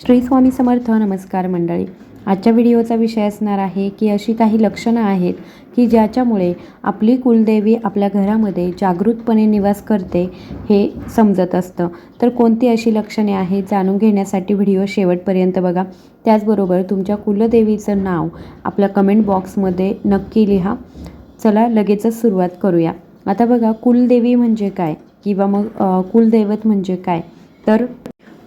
श्री स्वामी समर्थ नमस्कार मंडळी. आजच्या व्हिडिओचा विषय असणार आहे की अशी काही लक्षणं आहेत की ज्याच्यामुळे आपली कुलदेवी आपल्या घरामध्ये जागृतपणे निवास करते हे समजत असतं. तर कोणती अशी लक्षणे आहेत जाणून घेण्यासाठी व्हिडिओ शेवटपर्यंत बघा. त्याचबरोबर तुमच्या कुलदेवीचं नाव आपल्या कमेंट बॉक्समध्ये नक्की लिहा. चला लगेचच सुरुवात करूया. आता बघा कुलदेवी म्हणजे काय? किंवा मग कुलदैवत म्हणजे काय? तर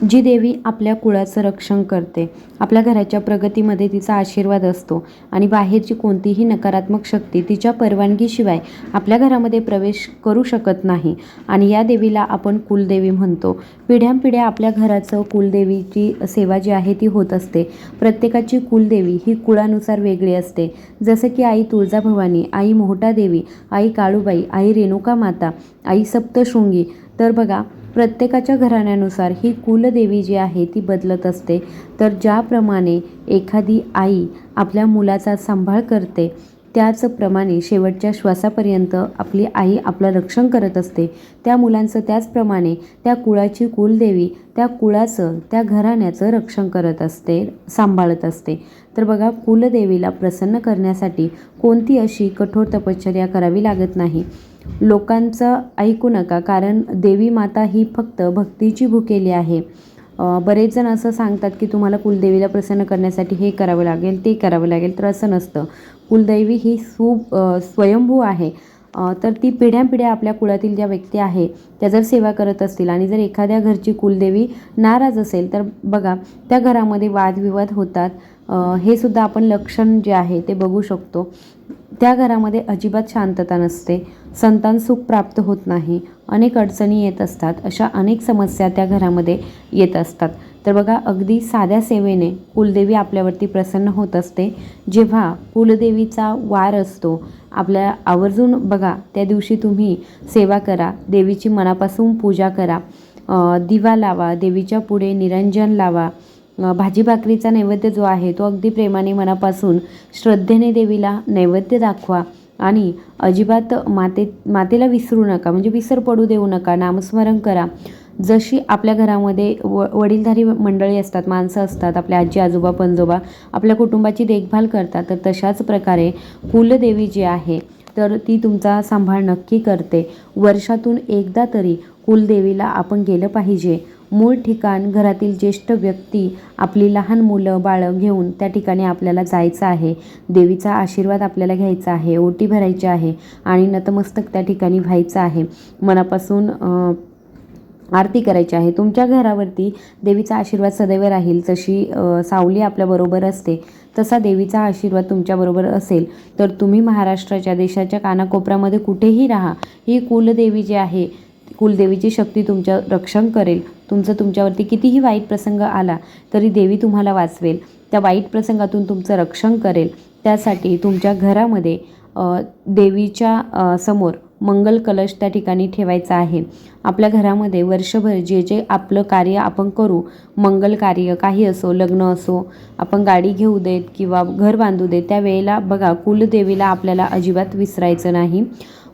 जी देवी आपल्या कुळाचं रक्षण करते. आपल्या घराच्या प्रगतीमध्ये तिचा आशीर्वाद असतो आणि बाहेरची कोणतीही नकारात्मक शक्ती तिच्या परवानगीशिवाय आपल्या घरामध्ये प्रवेश करू शकत नाही. आणि या देवीला आपण कुलदेवी म्हणतो. पिढ्यानपिढ्या आपल्या घराचं कुलदेवीची सेवा जी आहे ती होत असते. प्रत्येकाची कुलदेवी ही कुळानुसार वेगळी असते. जसं की आई तुळजाभवानी आई मोहटा देवी आई काळूबाई आई रेणुका माता आई सप्तशृंगी. तर बघा प्रत्येकाच्या घराण्यानुसार ही कुलदेवी जी आहे ती बदलत असते. तर ज्याप्रमाणे एखादी आई आपल्या मुलाचा सांभाळ करते त्याचप्रमाणे शेवटच्या श्वासापर्यंत आपली आई आपलं रक्षण करत असते. त्या मुलांचं त्याचप्रमाणे त्या कुळाची कुलदेवी त्या कुळाचं त्या घराण्याचं रक्षण करत असते सांभाळत असते. तर बघा कुलदेवीला प्रसन्न करण्यासाठी कोणती अशी कठोर तपश्चर्या करावी लागत नाही. लोकांचं ऐकू नका कारण देवी माता ही फक्त भक्तीची भुकेली आहे. बरेच जण असं सांगतात की तुम्हाला कुलदेवीला प्रसन्न करण्यासाठी हे करावं लागेल ते करावं लागेल तर असं नसतं. कुलदैवी ही सु स्वयंभू आहे. तर ती पिढ्यापिढ्या आपल्या कुळातील ज्या व्यक्ती आहे त्या जर सेवा करत असतील आणि जर एखाद्या घरची कुलदेवी नाराज असेल तर बघा त्या घरामध्ये वादविवाद होतात. हे सुद्धा आपण लक्षण जे आहे ते बघू शकतो. त्या घरामध्ये अजिबात शांतता नसते. संतान सुख प्राप्त होत नाही. अनेक अडचणी येत असतात. अशा अनेक समस्या त्या घरामध्ये येत असतात. तर बघा अगदी साध्या सेवेने कुलदेवी आपल्यावरती प्रसन्न होत असते. जेव्हा कुलदेवीचा वार असतो आपल्या आवर्जून बघा त्या दिवशी तुम्ही सेवा करा देवीची मनापासून पूजा करा दिवा लावा देवीच्या पुढे निरंजन लावा भाजी भाकरीचा नैवेद्य जो आहे तो अगदी प्रेमाने मनापासून श्रद्धेने देवीला नैवेद्य दाखवा. आणि अजिबात माते मातेला विसरू नका म्हणजे विसर पडू देऊ नका नामस्मरण करा. जशी आपल्या घरामध्ये व वडीलधारी मंडळी असतात माणसं असतात आपल्या आजी आजोबा पंजोबा आपल्या कुटुंबाची देखभाल करतात तर तशाच प्रकारे कुलदेवी जी आहे तर ती तुमचा सांभाळ नक्की करते. वर्षातून एकदा तरी कुलदेवीला आपण गेलं पाहिजे. मूळ ठिकाण घरातील ज्येष्ठ व्यक्ती आपली लहान मुलं बाळं घेऊन त्या ठिकाणी आपल्याला जायचं आहे. देवीचा आशीर्वाद आपल्याला घ्यायचा आहे ओटी भरायची आहे आणि नतमस्तक त्या ठिकाणी व्हायचं आहे. मनापासून आरती करायची आहे. तुमच्या घरावरती देवीचा आशीर्वाद सदैव राहील. जशी सावली आपल्याबरोबर असते तसा देवीचा आशीर्वाद तुमच्याबरोबर असेल. तर तुम्ही महाराष्ट्राच्या देशाच्या कानाकोपऱ्यामध्ये कुठेही राहा. ही कुलदेवी जी आहे कुलदेवीची शक्ती तुमच्या रक्षण करेल. तुमचं तुमच्यावरती कितीही वाईट प्रसंग आला तरी देवी तुम्हाला वाचवेल. त्या वाईट प्रसंगातून तुमचं रक्षण करेल. त्यासाठी तुमच्या घरामध्ये देवीच्या समोर मंगल कलश त्या ठिकाणी ठेवायचा आहे. आपल्या घरामध्ये वर्षभर जे जे आपलं कार्य आपण करू मंगल कार्य काही असो लग्न असो आपण गाडी घेऊ देत किंवा घर बांधू देत त्यावेळेला बघा कुलदेवीला आपल्याला अजिबात विसरायचं नाही.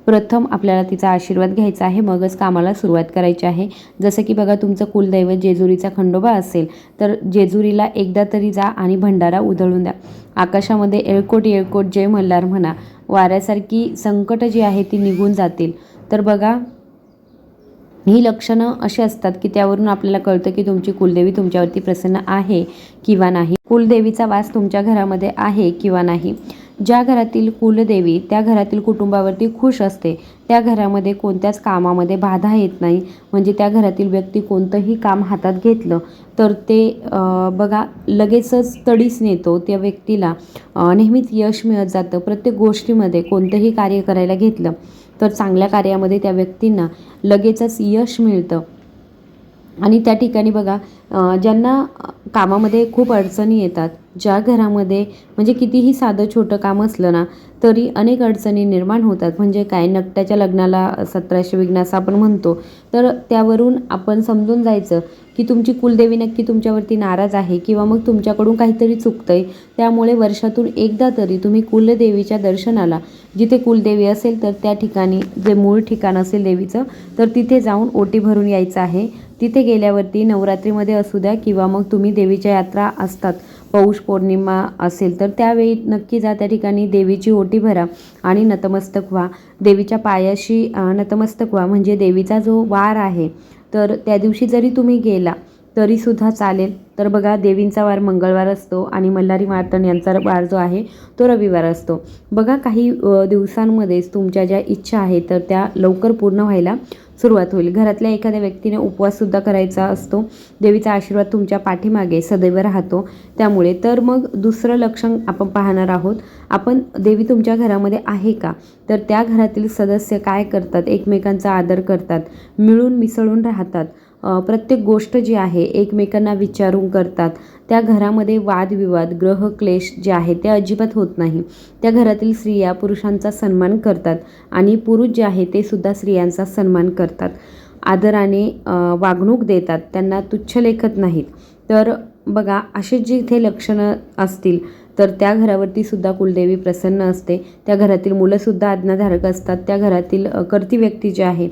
प्रथम आपल्याला तिचा आशीर्वाद घ्यायचा आहे मगच कामाला सुरुवात करायची आहे. जसं की बघा तुमचं कुलदैवत जेजुरीचा खंडोबा असेल तर जेजुरीला एकदा तरी जा आणि भंडारा उधळून द्या. आकाशामध्ये एळकोट येळकोट जय मल्हार म्हणा. वाऱ्यासारखी संकट जी आहे ती निघून जातील. तर बघा ही लक्षणं अशी असतात की त्यावरून आपल्याला कळतं की तुमची कुलदेवी तुमच्यावरती प्रसन्न आहे किंवा नाही. कुलदेवीचा वास तुमच्या घरामध्ये आहे किंवा नाही. ज्या घरातील कुलदेवी त्या घरातील कुटुंबावरती खुश असते त्या घरामध्ये कोणत्याच कामामध्ये बाधा येत नाही. म्हणजे त्या घरातील व्यक्ती कोणतंही काम हातात घेतलं तर ते बघा लगेचच तडीस नेतो त्या व्यक्तीला. नेहमीच यश मिळत जातं. प्रत्येक गोष्टीमध्ये कोणतंही कार्य करायला घेतलं तर चांगल्या कार्यामध्ये त्या व्यक्तींना लगेचच यश मिळतं. आणि त्या ठिकाणी बघा ज्यांना कामामध्ये खूप अडचणी येतात ज्या घरामध्ये म्हणजे कितीही साधं छोटं काम असलं ना तरी अनेक अडचणी निर्माण होतात. म्हणजे काय नकट्याच्या लग्नाला सतराशे विघ्न असं आपण म्हणतो. तर त्यावरून आपण समजून जायचं की तुमची कुलदेवी नक्की तुमच्यावरती नाराज आहे किंवा मग तुमच्याकडून काहीतरी चुकतं आहे त्यामुळे वर्षातून एकदा तरी तुम्ही कुलदेवीच्या दर्शनाला जिथे कुलदेवी असेल तर त्या ठिकाणी जे मूळ ठिकाण असेल देवीचं तर तिथे जाऊन ओटी भरून यायचं आहे. तिथे गेल्यावरती नवरात्रीमध्ये असू द्या किंवा मग तुम्ही देवीच्या यात्रा असतात पौष पौर्णिमा असेल तर त्यावेळी नक्की जा त्या ठिकाणी देवीची ओटी भरा आणि नतमस्तक व्हा. देवीच्या पायाशी नतमस्तक व्हा म्हणजे देवीचा जो वार आहे तर त्या दिवशी जरी तुम्ही गेला तरीसुद्धा चालेल. तर बघा देवींचा वार मंगळवार असतो आणि मल्हारी मार्तण यांचा वार जो आहे तो रविवार असतो. बघा काही दिवसांमध्येच तुमच्या ज्या इच्छा आहेत तर त्या लवकर पूर्ण व्हायला सुरुवात होईल. घरातल्या एखाद्या व्यक्तीने उपवाससुद्धा करायचा असतो. देवीचा आशीर्वाद तुमच्या पाठीमागे सदैव राहतो. त्यामुळे तर मग दुसरं लक्षण आपण पाहणार आहोत. आपण देवी तुमच्या घरामध्ये आहे का? तर त्या घरातील सदस्य काय करतात? एकमेकांचा आदर करतात. मिळून मिसळून राहतात. प्रत्येक गोष्ट जी आहे एकमेकांना विचारून करतात. त्या घरामध्ये वादविवाद ग्रहक्लेश जे आहे ते अजिबात होत नाही. त्या घरातील स्त्रिया पुरुषांचा सन्मान करतात आणि पुरुष जे आहे ते सुद्धा स्त्रियांचा सन्मान करतात. आदराने वागणूक देतात. त्यांना तुच्छ लेखत नाहीत. तर बघा असे जिथे लक्षणं असतील तर त्या घरावरती सुद्धा कुलदेवी प्रसन्न असते. त्या घरातील मुलंसुद्धा आज्ञाधारक असतात. त्या घरातील कर्ती व्यक्ती जी आहे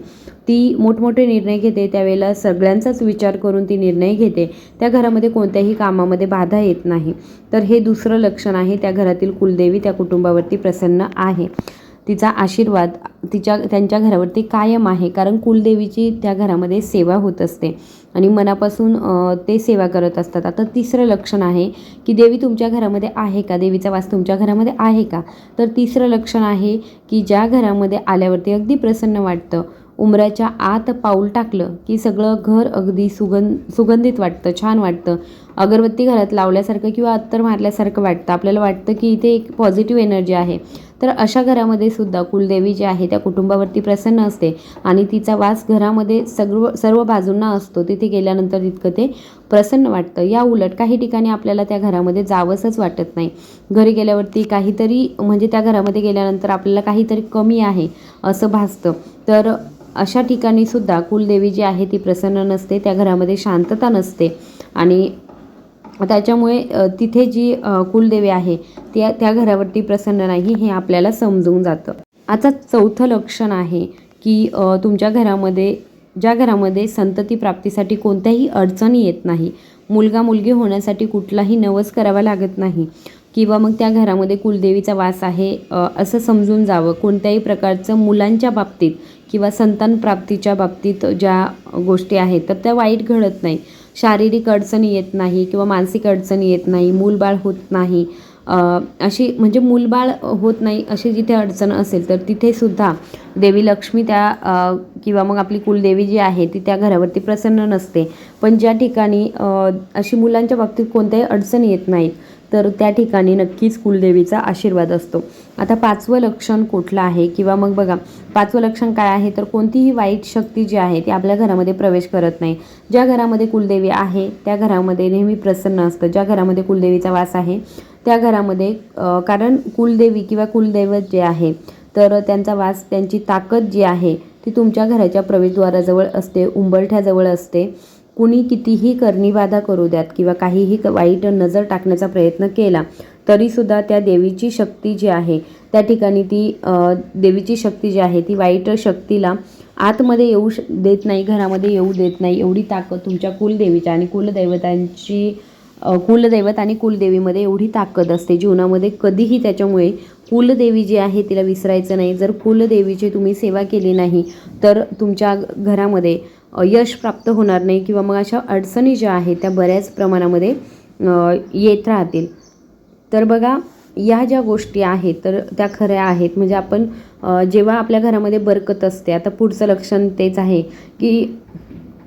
ती मोठमोठे निर्णय घेते. त्यावेळेला सगळ्यांचाच विचार करून ती निर्णय घेते. त्या घरामध्ये कोणत्याही कामामध्ये बाधा येत नाही. तर हे दुसरं लक्षण आहे. त्या घरातील कुलदेवी त्या कुटुंबावरती प्रसन्न आहे. तिचा आशीर्वाद तिच्या त्यांच्या घरावरती कायम आहे. कारण कुलदेवीची त्या घरामध्ये सेवा होत असते. आणि मनापासून ते सेवा करत असतात. आता तिसरं लक्षण आहे की देवी तुमच्या घरामध्ये आहे का? देवीचा वास तुमच्या घरामध्ये आहे का? तर तिसरं लक्षण आहे की ज्या घरामध्ये आल्यावरती अगदी प्रसन्न वाटतं. उमराच्या आत पाऊल टाकलं की सगळं घर अगदी सुगं सुगंधित वाटतं छान वाटतं. अगरबत्ती घरात लावल्यासारखं किंवा अत्तर मारल्यासारखं वाटतं. आपल्याला वाटतं की इथे एक पॉझिटिव्ह एनर्जी आहे. तर अशा घरामध्ये सुद्धा कुलदेवी जी आहे त्या कुटुंबावरती प्रसन्न असते आणि तिचा वास घरामध्ये सर्व सर्व बाजूंना असतो. तिथे गेल्यानंतर तितकं ते प्रसन्न वाटतं. या उलट काही ठिकाणी आपल्याला त्या घरामध्ये जावंसंच वाटत नाही. घरी गेल्यावरती काहीतरी म्हणजे त्या घरामध्ये गेल्यानंतर आपल्याला काहीतरी कमी आहे असं भासतं. तर अशा ठिकाणी सुद्धा कुलदेवी जी आहे ती प्रसन्न नसते. त्या घरामध्ये शांतता नसते आणि त्याच्यामुळे तिथे जी कुलदेवी आहे त्या त्या घरावरती प्रसन्न नाही हे आपल्याला समजून जातं. आता चौथं लक्षण आहे की तुमच्या घरामध्ये ज्या घरामध्ये संतती प्राप्तीसाठी कोणत्याही अडचणी येत नाही मुलगा मुलगी होण्यासाठी कुठलाही नवस करावा लागत नाही किंवा मग त्या घरामध्ये कुलदेवीचा वास आहे असं समजून जावं कोणत्याही प्रकारचं मुलांच्या बाबतीत किंवा संतान प्राप्तीच्या बाबतीत ज्या गोष्टी आहेत तर त्या वाईट घडत नाही. शारीरिक अडचणी येत नाही किंवा मानसिक अडचणी येत नाही मूलबाळ होत नाही अशी म्हणजे मूलबाळ होत नाही अशी जिथे अडचण असेल तर तिथेसुद्धा देवी लक्ष्मी त्या किंवा मग आपली कुलदेवी जी आहे ती त्या घरावरती प्रसन्न नसते. पण ज्या ठिकाणी अशी मुलांच्या बाबतीत कोणत्याही अडचणी येत नाहीत तर त्या ठिकाणी नक्कीच कुलदेवीचा आशीर्वाद असतो. आता पाचवं लक्षण कुठलं आहे? किंवा मग बघा पाचवं लक्षण काय आहे? तर कोणतीही वाईट शक्ती जी आहे ती आपल्या घरामध्ये प्रवेश करत नाही. ज्या घरामध्ये कुलदेवी आहे त्या घरामध्ये नेहमी प्रसन्न असतं. ज्या घरामध्ये कुलदेवीचा वास आहे त्या घरामध्ये कारण कुलदेवी किंवा कुलदैवत जे आहे तर त्यांचा वास त्यांची ताकद जी आहे ती तुमच्या घराच्या प्रवेशद्वाराजवळ असते उंबरठ्याजवळ असते. कुणी कितीही करणीबाधा करू द्यात किंवा काहीही क- वाईट नजर टाकण्याचा प्रयत्न केला तरीसुद्धा त्या देवीची शक्ती जी आहे त्या ठिकाणी ती देवीची शक्ती जी आहे ती वाईट शक्तीला आतमध्ये येऊ श देत नाही घरामध्ये येऊ देत नाही एवढी ताकद तुमच्या कुलदेवीच्या आणि कुलदैवतांची कुलदैवत आणि कुलदेवीमध्ये एवढी ताकद असते. जीवनामध्ये कधीही त्याच्यामुळे कुलदेवी जी आहे तिला विसरायचं नाही. जर कुलदेवीची तुम्ही सेवा केली नाही तर तुमच्या घरामध्ये यश प्राप्त होणार नाही किंवा मग अशा अडचणी ज्या आहेत त्या बऱ्याच प्रमाणामध्ये येत राहतील. तर बघा या ज्या गोष्टी आहेत तर त्या खऱ्या आहेत. म्हणजे आपण जेव्हा आपल्या घरामध्ये बरकत असते आता पुढचं लक्षण तेच आहे की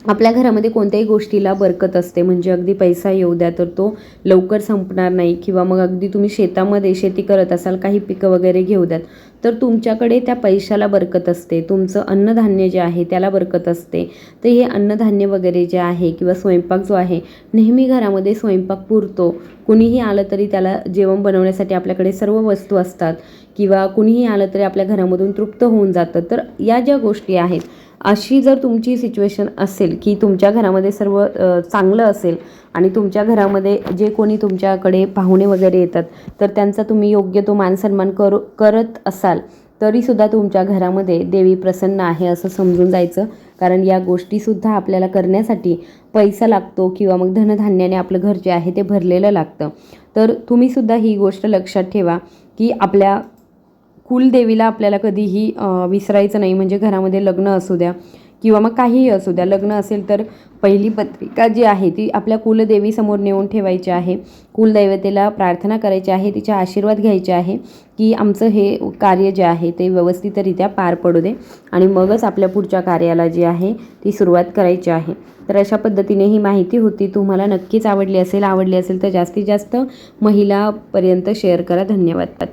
आपल्या घरामध्ये कोणत्याही गोष्टीला बरकत असते म्हणजे अगदी पैसा येऊ द्या तर तो लवकर संपणार नाही किंवा मग अगदी तुम्ही शेतामध्ये शेती करत असाल काही पिकं वगैरे घेऊ द्यात तर तुमच्याकडे त्या पैशाला बरकत असते. तुमचं अन्नधान्य जे आहे त्याला बरकत असते. तर हे अन्नधान्य वगैरे जे आहे किंवा स्वयंपाक जो आहे नेहमी घरामध्ये स्वयंपाक पुरतो. कुणीही आलं तरी त्याला जेवण बनवण्यासाठी आपल्याकडे सर्व वस्तू असतात किंवा कुणीही आलं तरी आपल्या घरामधून तृप्त होऊन जातं. तर या ज्या गोष्टी आहेत अशी जर तुमची सिच्युएशन असेल की तुमच्या घरामध्ये सर्व चांगलं असेल आणि तुमच्या घरामध्ये जे कोणी तुमच्याकडे पाहुणे वगैरे येतात तर त्यांचा तुम्ही योग्य तो मानसन्मान करू करत असाल तरीसुद्धा तुमच्या घरामध्ये देवी प्रसन्न आहे असं समजून जायचं. कारण या गोष्टीसुद्धा आपल्याला करण्यासाठी पैसा लागतो किंवा मग धनधान्याने आपलं घर जे आहे ते भरलेलं लागतं. तर तुम्हीसुद्धा ही गोष्ट लक्षात ठेवा की आपल्या कुलदेवीला आपल्याला कधीही विसरायचं नाही. म्हणजे घरामध्ये लग्न असू द्या किंवा मग काहीही असू द्या लग्न असेल तर पहिली पत्रिका जी आहे ती आपल्या कुलदेवीसमोर नेऊन ठेवायची आहे. कुलदैवतेला प्रार्थना करायची आहे तिचे आशीर्वाद घ्यायचे आहे की आमचं हे कार्य जे आहे ते व्यवस्थितरित्या पार पडू दे आणि मगच आपल्या पुढच्या कार्याला जी आहे ती सुरुवात करायची आहे. तर अशा पद्धतीने ही माहिती होती. तुम्हाला नक्कीच आवडली असेल आवडली असेल तर जास्तीत जास्त महिलापर्यंत शेअर करा. धन्यवाद.